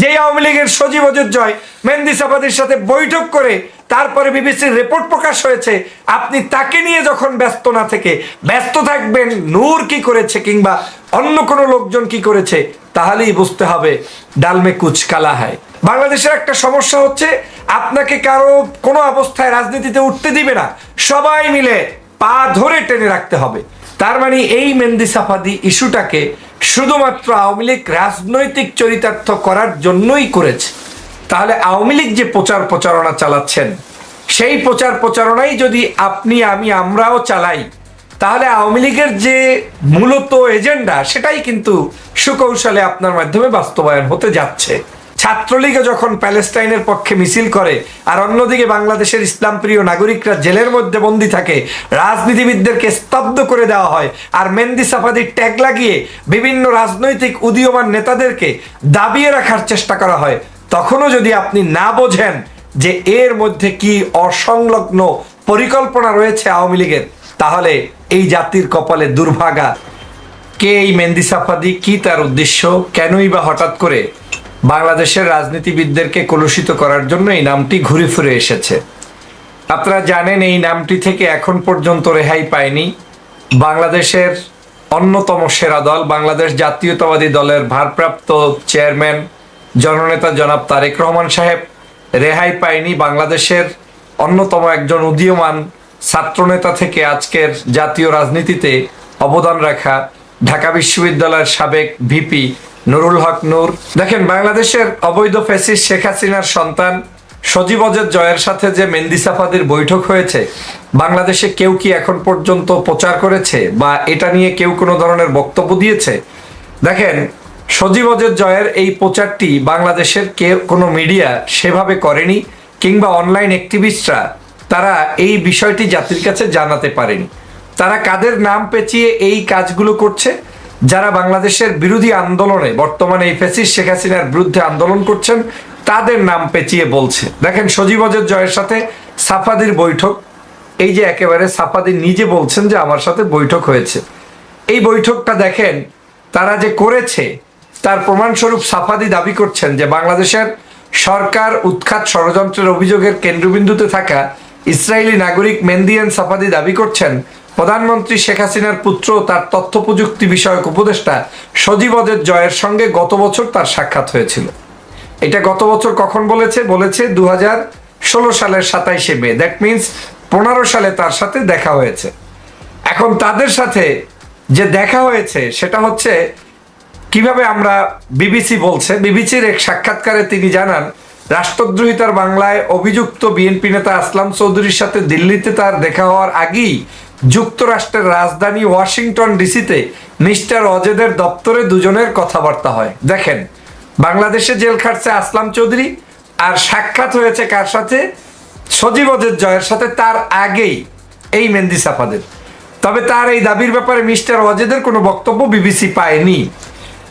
যেই আওয়ামী লীগের সজীব জয় মেহেন্দি সাফাদির সাথে বৈঠক করে তারপরে বিবিসির রিপোর্ট প্রকাশ হয়েছে, আপনি তাকে নিয়ে যখন ব্যস্ত না থেকে, ব্যস্ত থাকবেন, নূর কি করেছে কিংবা অন্য কোনো লোকজন কি করেছে, তাহলেই বুঝতে হবে ডালমে কুচ কালা হয়। বাংলাদেশের একটা সমস্যা হচ্ছে, আপনাকে কারও কোনো অবস্থায় রাজনীতিতে উঠতে দিবে না, সবাই মিলে পা ধরে টেনে রাখতে হবে। তার মানে এই মেহেন্দি সাফাদি ইস্যুটাকে শুধুমাত্র আওয়ামী লীগ রাজনৈতিক চরিতার্থ করার জন্যই করেছে। তাহলে আওয়ামী লীগ যে প্রচার প্রচারণা চালাচ্ছেন, সেই প্রচার প্রচারণাই যদি আপনি, আমি, আমরাও চালাই, তাহলে আওয়ামী লীগের যে মূলত এজেন্ডা, সেটাই কিন্তু সুকৌশলে আপনার মাধ্যমে বাস্তবায়ন হতে যাচ্ছে। ছাত্রলীগে যখন প্যালেস্টাইনের পক্ষে মিছিল করে আর অন্যদিকে বাংলাদেশের ইসলাম প্রিয় নাগরিকরা জেলের মধ্যে বন্দী থাকে, রাজনীতিবিদদেরকে স্তব্ধ করে দেওয়া হয় আর মেহেন্দি সাফাদির ট্যাগ লাগিয়ে বিভিন্ন রাজনৈতিক উদীয়মান নেতাদেরকে দাবিয়ে রাখার চেষ্টা করা হয়। তখনও যদি আপনি না বোঝেন যে এর মধ্যে কি অসংলগ্ন পরিকল্পনা রয়েছে আওয়ামী লীগের, তাহলে এই জাতির কপালে দুর্ভাগা। কে এই মেহেন্দি সাফাদি কি তার উদ্দেশ্য? কেনই বা হঠাৎ করে বাংলাদেশের রাজনীতিবিদদেরকে কলুষিত করার জন্য এই নামটি ঘুরে ফিরে এসেছে। আপনারা জানেন এই নামটি থেকে এখন পর্যন্ত রেহাই পায়নি। বাংলাদেশের অন্যতম সেরা দল, বাংলাদেশ জাতীয়তাবাদী দলের ভারপ্রাপ্ত চেয়ারম্যান, জননেতা জনাব তারেক রহমান সাহেব রেহাই পায়নি। বাংলাদেশের অন্যতম একজন উদীয়মান ছাত্রনেতা থেকে আজকের জাতীয় রাজনীতিতে অবদান রাখা ঢাকা বিশ্ববিদ্যালয়ের সাবেক ভিপি নুরুল হক নূর। দেখেন, বাংলাদেশের অবৈধ ফেসিস শেখ হাসিনার সন্তান সজীব অজের জয়ের সাথে যে মেহেন্দি সাফাদির বৈঠক হয়েছে, বাংলাদেশে কেউ কি এখন পর্যন্ত প্রচার করেছে বা এটা নিয়ে কেউ কোনো ধরনের বক্তব্য দিয়েছে? দেখেন, সজীব অজের জয়ের এই প্রচারটি বাংলাদেশের কেউ কোনো মিডিয়া সেভাবে করেনি কিংবা অনলাইন অ্যাক্টিভিস্টরা তারা এই বিষয়টি জাতির কাছে জানাতে পারেনি। তারা কাদের নাম পেঁচিয়ে এই কাজগুলো করছে? যারা বাংলাদেশের বিরোধী আন্দোলনে বর্তমানে এই ফেসিস শেখ হাসিনার বিরুদ্ধে আন্দোলন করছেন, তাদের নাম পেঁচিয়ে বলছে। দেখেন সজীব অজের জয়ের সাথে সাফাদির বৈঠক। এই যে একেবারে সাফাদি নিজে বলছেন যে আমার সাথে বৈঠক হয়েছে। এই বৈঠকটা দেখেন, তারা যে করেছে, তার প্রমাণস্বরূপ সাফাদি দাবি করছেন যে বাংলাদেশের সরকার উৎখাত ষড়যন্ত্রের অভিযোগের কেন্দ্রবিন্দুতে থাকা ইসরায়েলি নাগরিক মেন্দিয়ান সাফাদি দাবি করছেন প্রধানমন্ত্রী শেখ হাসিনার পুত্র তার তথ্য প্রযুক্তি বিষয়ক উপদেষ্টা সজীব অজের জয়ের সঙ্গে গত বছর তার সাক্ষাৎ হয়েছিল। এটা গত বছর কখন বলেছে? বলেছে দু ষোলো সালের সাতাইশে মে। দ্যাট মিনস পনেরো সালে তার সাথে দেখা হয়েছে। এখন তাদের সাথে যে দেখা হয়েছে সেটা হচ্ছে কীভাবে আমরা বিবিসি বলছে? বিবিসির এক সাক্ষাৎকারে তিনি জানান রাষ্ট্রদ্রোহিতার বাংলায় অভিযুক্ত বিএনপি নেতা আসলাম চৌধুরীর সাথে দিল্লিতে তার দেখা হওয়ার আগেই যুক্তরাষ্ট্রের রাজধানী ওয়াশিংটন ডিসিতে মিস্টার অজেদের দপ্তরে দুজনের কথাবার্তা হয়। দেখেন, বাংলাদেশে জেল খাটছে আসলাম চৌধুরী আর সাক্ষাৎ হয়েছে কার সাথে? সজীব অজের জয়ের সাথে, তার আগেই, এই মেহেন্দি সাফাদের। তবে তার এই দাবির ব্যাপারে মিস্টার অজেদের কোনো বক্তব্য বিবিসি পায়নি।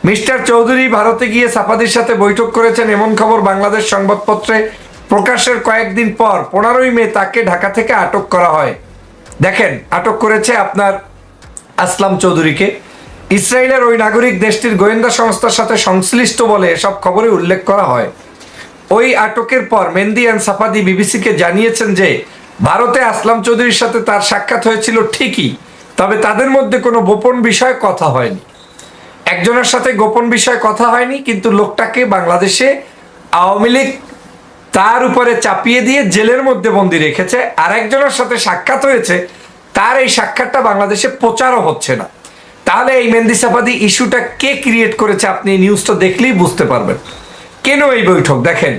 মিস্টার চৌধুরী ভারতে গিয়ে সাফাদির সাথে বৈঠক করেছেন এমন খবর বাংলাদেশ সংবাদপত্রে প্রকাশের কয়েকদিন পর, পনেরোই মে তাকে ঢাকা থেকে আটক করা হয়। দেখেন, আটক করেছে আপনার আসলাম চৌধুরীকে। ইসরায়েলের ওই নাগরিক দেশটির গোয়েন্দা সংস্থার সাথে সংশ্লিষ্ট বলে এসব খবরে উল্লেখ করা হয়। ওই আটকের পর মেন্দি অ্যান্ড সাফাদি বিবিসিকে জানিয়েছেন যে, ভারতে আসলাম চৌধুরীর সাথে তার সাক্ষাৎ হয়েছিল ঠিকই, তবে তাদের মধ্যে কোনো গোপন বিষয়ে কথা হয়নি। একজনের সাথে গোপন বিষয়ে কথা হয়নি, কিন্তু লোকটাকে বাংলাদেশে আওয়ামী লীগ তার উপরে চাপিয়ে দিয়ে জেলের মধ্যে বন্দি রেখেছে, আর একজনের সাথে সাক্ষাৎ হয়েছে, তার এই সাক্ষাৎটা বাংলাদেশে প্রচারও হচ্ছে না। তাহলে এই মেহেন্দি সাফাদি ইস্যুটা কে ক্রিয়েট করেছে আপনি এই নিউজটা দেখলেই বুঝতে পারবেন। কেন এই বৈঠক? দেখেন,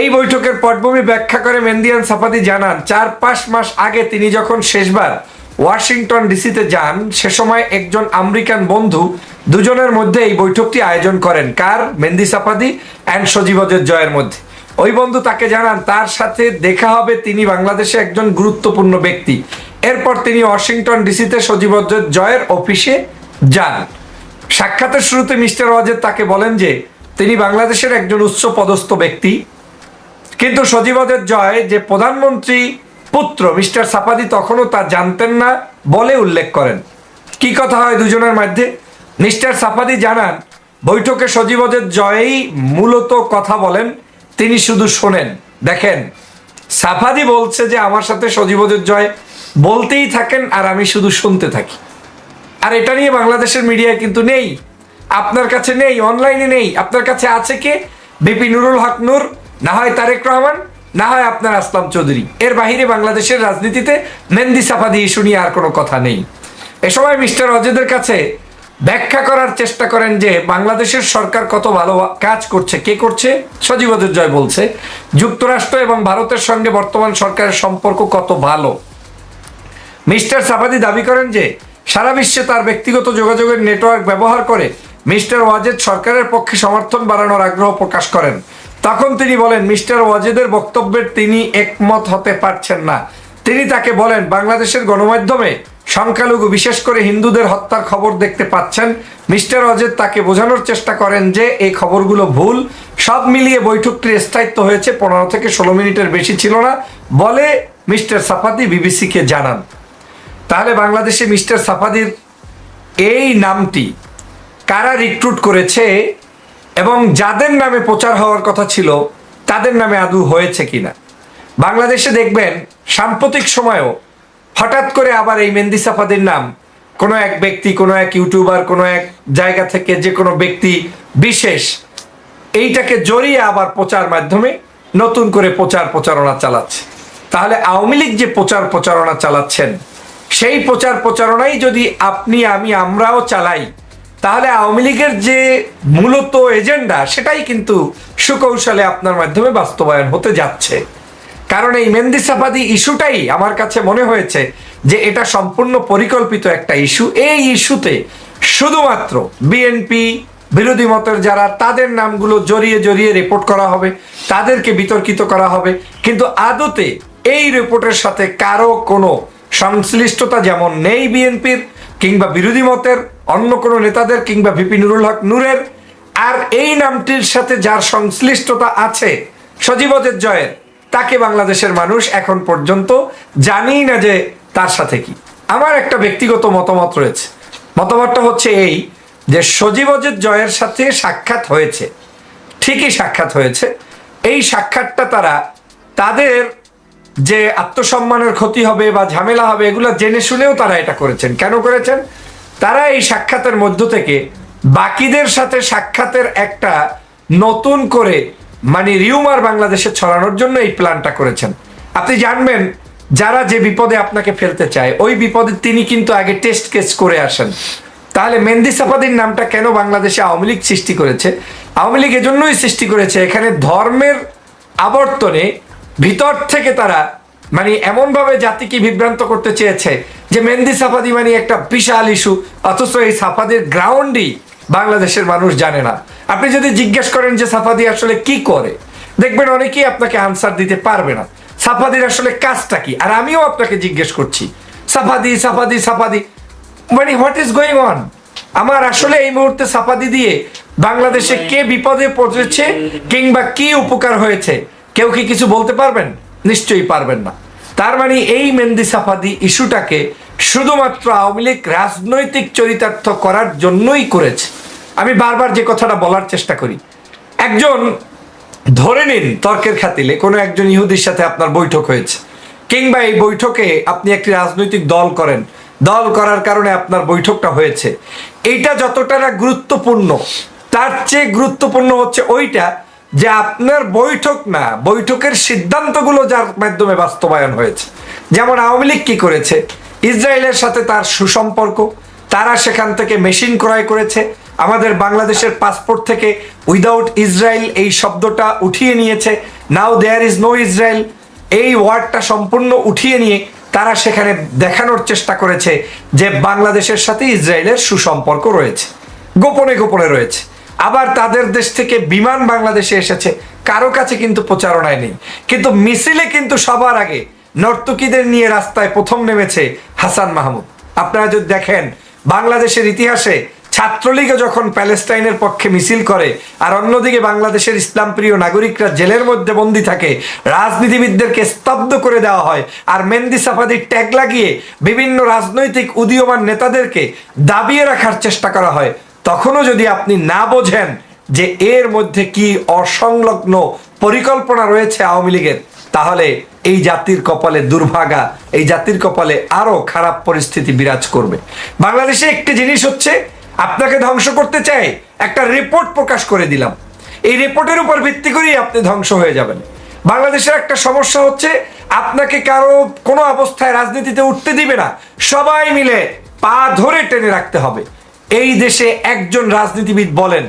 এই বৈঠকের পটভূমি ব্যাখ্যা করে মেন্দিয়ান সাফাদি জানান, চার পাঁচ মাস আগে তিনি যখন শেষবার ওয়াশিংটন ডিসিতে যান, সে সময় একজন আমেরিকান বন্ধু দুজনের মধ্যে এই বৈঠকটি আয়োজন করেন। কার? মেন্দি সাপাদি অ্যান্ড সজীবজের জয়ের মধ্যে। ওই বন্ধু তাকে জানান, তার সাথে দেখা হবে, তিনি বাংলাদেশে একজন গুরুত্বপূর্ণ ব্যক্তি। এরপর তিনি ওয়াশিংটন ডিসিতে সজীবজের জয়ের অফিসে যান। সাক্ষাতের শুরুতে মিস্টার ওয়াজেদ তাকে বলেন যে, তিনি বাংলাদেশের একজন উচ্চ পদস্থ ব্যক্তি। কিন্তু সজীবদের জয় যে প্রধানমন্ত্রী পুত্র, মিস্টার সাপাদি তখনও তা জানতেন না বলে উল্লেখ করেন। কি কথা হয় দুজনের মধ্যে? মিস্টার সাপাদি জানান, বৈঠকে সজীবদের জয়েই মূলত কথা বলেন, তিনি শুধু শোনেন। দেখেন, সাফাদি বলছে যে আমার সাথে সজীবদের জয় বলতেই থাকেন আর আমি শুধু শুনতে থাকি। আর এটা নিয়ে বাংলাদেশের মিডিয়ায় কিন্তু নেই। আপনার কাছে নেই, অনলাইনে নেই। আপনার কাছে আছে কে? বিপি নুরুল হক নূর, না হয় তারেক রহমান? না হয় আপনার আসলাম চৌধুরী। এর বাহিরে বাংলাদেশের রাজনীতিতে মেহেন্দি সাফাদি ইস্যু নিয়ে আর কোনো কথা নেই। এ সময় মিস্টার অজেদের কাছে ব্যাখ্যা করার চেষ্টা করেন যে, বাংলাদেশের সরকার কত ভালো কাজ করছে, কে করছে? সজীব জয় বলছে, যুক্তরাষ্ট্র এবং ভারতের সঙ্গে বর্তমান সরকারের সম্পর্ক কত ভালো? মিস্টার সাফাদি দাবি করেন যে, সারা বিশ্বে তার ব্যক্তিগত যোগাযোগের নেটওয়ার্ক ব্যবহার করে মিস্টার ওয়াজেদ সরকারের পক্ষে সমর্থন বাড়ানোর আগ্রহ প্রকাশ করেন। তখন তিনি বলেন, মিস্টার ওয়াজেদের বক্তব্যের তিনি একমত হতে পারছেন না। তিনি তাকে বলেন, বাংলাদেশের গণমাধ্যমে সংখ্যালঘু, বিশেষ করে হিন্দুদের হত্যার খবর দেখতে পাচ্ছেন। মিস্টার অজেদ তাকে বোঝানোর চেষ্টা করেন যে এই খবরগুলো ভুল। সব মিলিয়ে বৈঠকটির স্থায়িত্ব হয়েছে পনেরো থেকে ষোলো মিনিটের বেশি ছিল না। বলে মিস্টার সাফাদি বিবিসিকে জানান। তাহলে বাংলাদেশে মিস্টার সাফাদির এই নামটি কারা রিক্রুট করেছে? এবং যাদের নামে প্রচার হওয়ার কথা ছিল, তাদের নামে আদৌ হয়েছে কিনা? বাংলাদেশে দেখবেন, সাম্প্রতিক সময়েও হঠাৎ করে আবার এই মেহেন্দি সাফাদির নাম কোনো এক ব্যক্তি, কোনো এক ইউটিউবার, কোনো এক জায়গা থেকে যে কোনো ব্যক্তি বিশেষ এইটাকে জড়িয়ে আবার প্রচার মাধ্যমে নতুন করে প্রচার প্রচারণা চালাচ্ছে। তাহলে আওয়ামী লীগ যে প্রচার প্রচারণা চালাচ্ছেন, সেই প্রচার প্রচারণাই যদি আপনি, আমি, আমরাও চালাই তাহলে আওয়ামী লীগের যে মূলত এজেন্ডা, সেটাই কিন্তু সুকৌশলে আপনার মাধ্যমে বাস্তবায়ন হতে যাচ্ছে। কারণ এই মেহেন্দি ইস্যুটাই আমার কাছে মনে হয়েছে যে এটা সম্পূর্ণ পরিকল্পিত একটা ইস্যু। এই ইস্যুতে শুধুমাত্র বিএনপি, বিরোধী মতের যারা, তাদের নামগুলো জড়িয়ে জড়িয়ে রিপোর্ট করা হবে, তাদেরকে বিতর্কিত করা হবে। কিন্তু আদতে এই রিপোর্টের সাথে কারও কোনো সংশ্লিষ্টতা যেমন নেই বিএনপির, কিংবা বিরোধী মতের অন্য কোনো নেতাদের কিংবা ভিপি নুরুল হক নূরের, আর এই নামটির সাথে যার সংশ্লিষ্টতা আছে সজীবদের জয়ের, তাকে বাংলাদেশের মানুষ এখন পর্যন্ত জানেই না যে তার সাথে কি। আমার একটা ব্যক্তিগত মতামত রয়েছে। মতামতটা হচ্ছে এই যে সজীবজের জয়ের সাথে সাক্ষাৎ হয়েছে। ঠিকই সাক্ষাৎ হয়েছে। এই সাক্ষাৎটা তারা তাদের যে আত্মসম্মানের ক্ষতি হবে বা ঝামেলা হবে, এগুলো জেনে শুনেও তারা এটা করেছেন। কেন করেছেন? তারা এই সাক্ষাতের মধ্য থেকে বাকিদের সাথে সাক্ষাতের একটা নতুন করে মানে রিউমার বাংলাদেশে ছড়ানোর জন্য এই প্ল্যানটা করেছেন। আপনি জানবেন, যারা যে বিপদে আপনাকে ফেলতে চায়, ওই বিপদে তিনি কিন্তু আগে টেস্ট কেস করে আসেন। তাহলে মেহেন্দি সাফাদির নামটা কেন বাংলাদেশে আওয়ামী লীগ সৃষ্টি করেছে? আওয়ামী লীগ এজন্যই সৃষ্টি করেছে। এখানে ধর্মের আবর্তনে ভিতর থেকে তারা মানে এমনভাবে জাতিকে বিভ্রান্ত করতে চেয়েছে যে মেহেন্দি সাফাদি মানে একটা বিশাল ইস্যু, অথচ এই সাফাদির গ্রাউন্ডই বাংলাদেশের মানুষ জানে না। আপনি যদি জিজ্ঞেস করেন যে সাফাদি আসলে কি করে, দেখবেন অনেকেই আপনাকে আনসার দিতে পারবে না। সাফাদির আসলে কাজটা কি? আর আমিও আপনাকে জিজ্ঞেস করছি, সাফাদি সাফাদি সাফাদি। মানে হোয়াট ইজ গোয়িং অন আমার আসলে এই মুহূর্তে সাফাদি দিয়ে বাংলাদেশে কে বিপদে পড়েছে কিংবা কি উপকার হয়েছে, কেউ কি কিছু বলতে পারবেন? নিশ্চয়ই পারবেন না। তার মানে এই মেহেন্দি সাফাদি ইস্যুটাকে শুধুমাত্র আওয়ামী লীগ রাজনৈতিক চরিতার্থ করার জন্যই করেছে। আমি বারবার যে কথাটা বলার চেষ্টা করি। একজন ধরে নিন তর্কের খাতিলে কোনো একজন ইহুদির সাথে আপনার বৈঠক হয়েছে। কিংবা এই বৈঠকে আপনি একটি রাজনৈতিক দল করেন। দল করার কারণে আপনার বৈঠকটা হয়েছে। এইটা যতটা না গুরুত্বপূর্ণ, তার চেয়ে গুরুত্বপূর্ণ হচ্ছে ওইটা যে আপনার বৈঠক না, বৈঠকের সিদ্ধান্তগুলো যার মাধ্যমে বাস্তবায়ন হয়েছে। যেমন আওয়ামী লীগ কি করেছে? ইসরায়েলের সাথে তার সুসম্পর্ক, তারা সেখান থেকে মেশিন ক্রয় করেছে। আমাদের বাংলাদেশের পাসপোর্ট থেকে উইদাউট ইসরায়েল এই শব্দটা উঠিয়ে নিয়েছে। Now there is no Israel এই ওয়ার্ডটা সম্পূর্ণ উঠিয়ে নিয়ে তারা সেখানে দেখানোর চেষ্টা করেছে যে বাংলাদেশের সাথে ইসরায়েলের সুসম্পর্ক রয়েছে, গোপনে গোপনে রয়েছে। আবার তাদের দেশ থেকে বিমান বাংলাদেশে এসেছে। কারও কাছে কিন্তু প্রচারণায় নেই। কিন্তু মিছিলে কিন্তু সবার আগে নর্তকীদের নিয়ে রাস্তায় প্রথম নেমেছে হাসান মাহমুদ। আপনারা যদি দেখেন, বাংলাদেশের ইতিহাসে ছাত্রলীগও যখন প্যালেস্টাইনের পক্ষে মিছিল করে, আর অন্যদিকে বাংলাদেশের ইসলাম প্রিয় নাগরিকরা জেলের মধ্যে বন্দী থাকে, রাজনীতিবিদদেরকে স্তব্ধ করে দেওয়া হয়, আর মেহেন্দি সাফাদির ট্যাগ লাগিয়ে বিভিন্ন রাজনৈতিক উদীয়মান নেতাদেরকে দাবিয়ে রাখার চেষ্টা করা হয়। তখনও যদি আপনি না বোঝেন যে এর মধ্যে কি অসংলগ্ন পরিকল্পনা রয়েছে আওয়ামী লীগের তাহলে এই জাতির কপালে দুর্ভাগা, এই জাতির কপালে আরও খারাপ পরিস্থিতি বিরাজ করবে। বাংলাদেশে একটি জিনিস হচ্ছে, আপনাকে ধ্বংস করতে চাই, একটা রিপোর্ট প্রকাশ করে দিলাম। এই রিপোর্টের উপর ভিত্তি করেই আপনি ধ্বংস হয়ে যাবেন। বাংলাদেশের একটা সমস্যা হচ্ছে, আপনাকে কারও কোনো অবস্থায় রাজনীতিতে উঠতে দিবে না। সবাই মিলে পা ধরে টেনে রাখতে হবে। এই দেশে একজন রাজনীতিবিদ বলেন,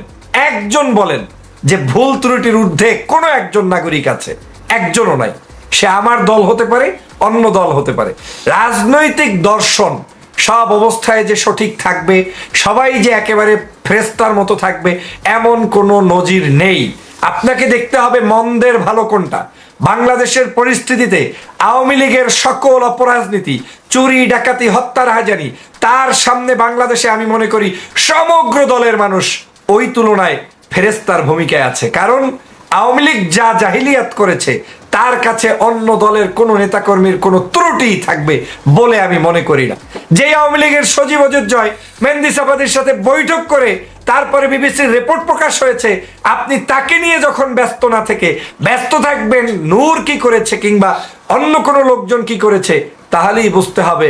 একজন বলেন যে ভুল ত্রুটির ঊর্ধ্বে কোনো একজন নাগরিক আছে। একজনও নাই। সে আমার দল হতে পারে, অন্য দল হতে পারে। রাজনৈতিক দর্শন, সব অবস্থায় যে সঠিক থাকবে, সবাই যে একেবারে ফ্রেস্তার মতো থাকবে, এমন কোনো নজির নেই। আপনাকে দেখতে হবে মন্দের ভালো কোনটা। বাংলাদেশের পরিস্থিতিতে আওয়ামী লীগের সকল অপরাজনীতি, চুরি, ডাকাতি, হত্যার হাজারি তার সামনে বাংলাদেশে আমি মনে করি সমগ্র দলের মানুষ ওই তুলনায় ফেরেস্তার ভূমিকায় আছে। কারণ আওয়ামী লীগ যা জাহিলিয়াত করেছে, তার কাছে অন্য দলের কোনো নেতাকর্মীর কোনো ত্রুটি থাকবে বলে আমি মনে করি না। যে আওয়ামী লীগের সজীব জয় মেহেন্দি সাফাদের সাথে বৈঠক করে তারপরে বিবিসির রিপোর্ট প্রকাশ হয়েছে, আপনি তাকে নিয়ে যখন ব্যস্ত না থেকে, ব্যস্ত থাকবেন, নূর কি করেছে কিংবা অন্য কোনো লোকজন কি করেছে, তাহলেই বুঝতে হবে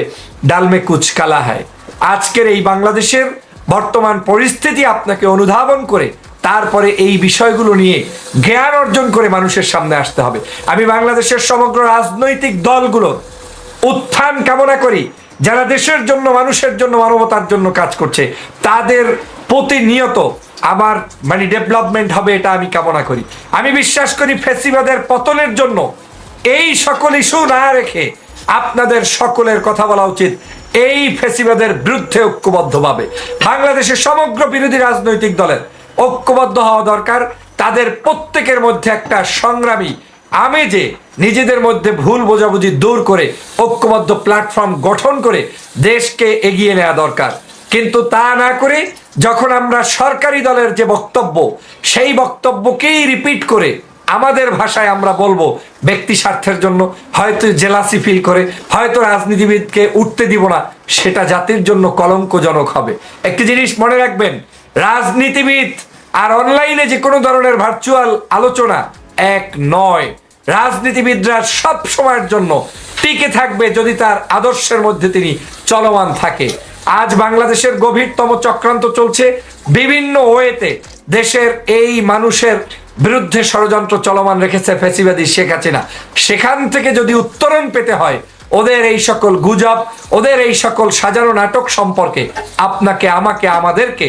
ডালমে কুচ কালা হয়। আজকের এই বাংলাদেশের বর্তমান পরিস্থিতি আপনাকে অনুধাবন করে তারপরে এই বিষয়গুলো নিয়ে জ্ঞান অর্জন করে মানুষের সামনে আসতে হবে। আমি বাংলাদেশের সমগ্র রাজনৈতিক দলগুলোর উত্থান কামনা করি, যারা দেশের জন্য, মানুষের জন্য, মানবতার জন্য কাজ করছে, তাদের প্রতিনিয়ত আবার মানে ডেভেলপমেন্ট হবে এটা আমি কামনা করি। আমি বিশ্বাস করি ফেসিবাদের পতনের জন্য এই সকল ইস্যু না রেখে আপনাদের সকলের কথা বলা উচিত, এই ফেসিবাদের বিরুদ্ধে ঐক্যবদ্ধভাবে। বাংলাদেশের সমগ্র বিরোধী রাজনৈতিক দলের ঐক্যবদ্ধ হওয়া দরকার। তাদের প্রত্যেকের মধ্যে একটা সংগ্রামী। আমেজে নিজেদের মধ্যে ভুল বোঝাবুঝি দূর করে ঐক্যবদ্ধ প্ল্যাটফর্ম গঠন করে দেশকে এগিয়ে নেওয়া দরকার। কিন্তু তা না করে যখন আমরা সরকারি দলের যে বক্তব্য, সেই বক্তব্যকেই রিপিট করে আমাদের ভাষায় আমরা বলব ব্যক্তি স্বার্থের জন্য, হয়তো জেলাসি ফিল করে, হয়তো রাজনীতিবিদকে উঠতে দিব না, সেটা জাতির জন্য কলঙ্কজনক হবে। একটি জিনিস মনে রাখবেন, রাজনীতিবিদ আর অনলাইনে যে কোনো ধরনের ভার্চুয়াল আলোচনা, এক, নয়, রাজনীতিবিদরা সব সময়ের জন্য টিকে থাকবে যদি তার আদর্শের মধ্যে তিনি চলমান থাকে। আজ বাংলাদেশের গভীরতম চক্রান্ত চলছে। বিভিন্ন ওয়েতে দেশের এই মানুষের বিরুদ্ধে ষড়যন্ত্র চলমান রেখেছে ফেসিবাদী শেখ হাসিনা। সেখান থেকে যদি উত্তরণ পেতে হয়, ওদের এই সকল গুজব, ওদের এই সকল সাজানো নাটক সম্পর্কে আপনাকে, আমাকে, আমাদেরকে